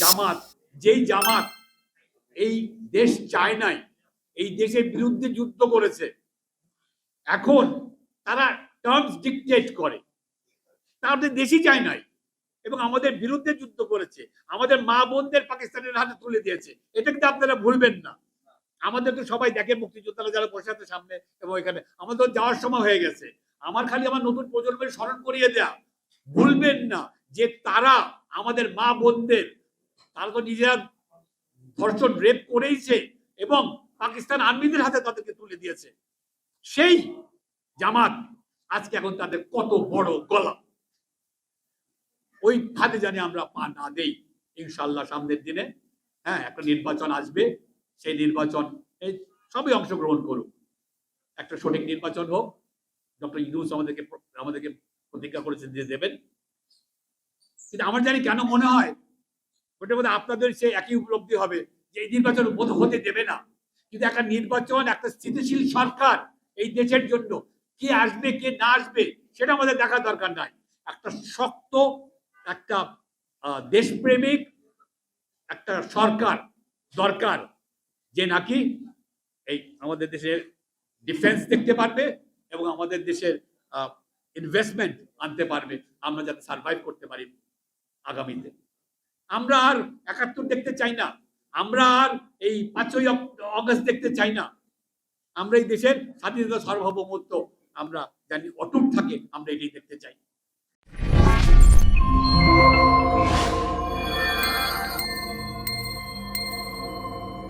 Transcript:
জামাত, যেই জামাত এই দেশ চায় নাই, এই দেশের বিরুদ্ধে যুদ্ধ করেছে, এখন তারা টার্মস ডিকটেট করে। তাদের দেশই চায় নাই এবং আমাদের বিরুদ্ধে যুদ্ধ করেছে। আমাদের মা বোনদের পাকিস্তানের হাতে তুলে দিয়েছে। এটা কিন্তু আপনারা ভুলবেন না। আমাদের তো সবাই দেখে, মুক্তিযোদ্ধারা যারা বসে আছে সামনে এবং এখানে, আমাদের যাওয়ার সময় হয়ে গেছে। আমার খালি আমার নতুন প্রজন্মের স্মরণ করিয়ে দেয়া। ভুলবেন না যে তারা আমাদের মা বোনদের তারা তো নিজেরা ধর্ষণ রেপ করেইছে এবং পাকিস্তান আর্মিদের হাতে তাদেরকে তুলে দিয়েছে। সেই জামাত আজকে এখন তাদের কত বড় গলা। ওই ফাঁদে জানি আমরা পা না দেই ইনশাল্লাহ সামনের দিনে। হ্যাঁ একটা নির্বাচন আসবে, সেই নির্বাচন সবই অংশগ্রহণ করুক। একটা সঠিক নির্বাচন হোক। ডক্টর ইউনুস আমাদেরকে আমাদেরকে প্রতিজ্ঞা করেছেন যে দেবেন। কিন্তু আমার জানি কেন মনে হয় ওটা বোধ আপনাদের সেই একই উপলব্ধি হবে যে এই নির্বাচন বোধ হতে দেবে না। কিন্তু একটা নির্বাচন, একটা স্থিতিশীল সরকার এই দেশের জন্য কে আসবে, কে না আসবে, সেটা আমাদের দেখার দরকার নাই। একটা শক্ত, একটা দেশপ্রেমিক, একটা সরকার দরকার যে নাকি এই আমাদের দেশের ডিফেন্স দেখতে পারবে এবং আমাদের দেশের ইনভেস্টমেন্ট আনতে পারবে। আমরা যাতে সার্ভাইভ করতে পারি আগামীতে। আমরা আর একাত্তর দেখতে চাই না। আমরা আর এই পাঁচই অগ- অগস্ট দেখতে চাই না। আমরা এই দেশের স্বাধীনতা সার্বভৌমত্ব আমরা জানি অটুট থাকে, আমরা এটাই দেখতে চাই।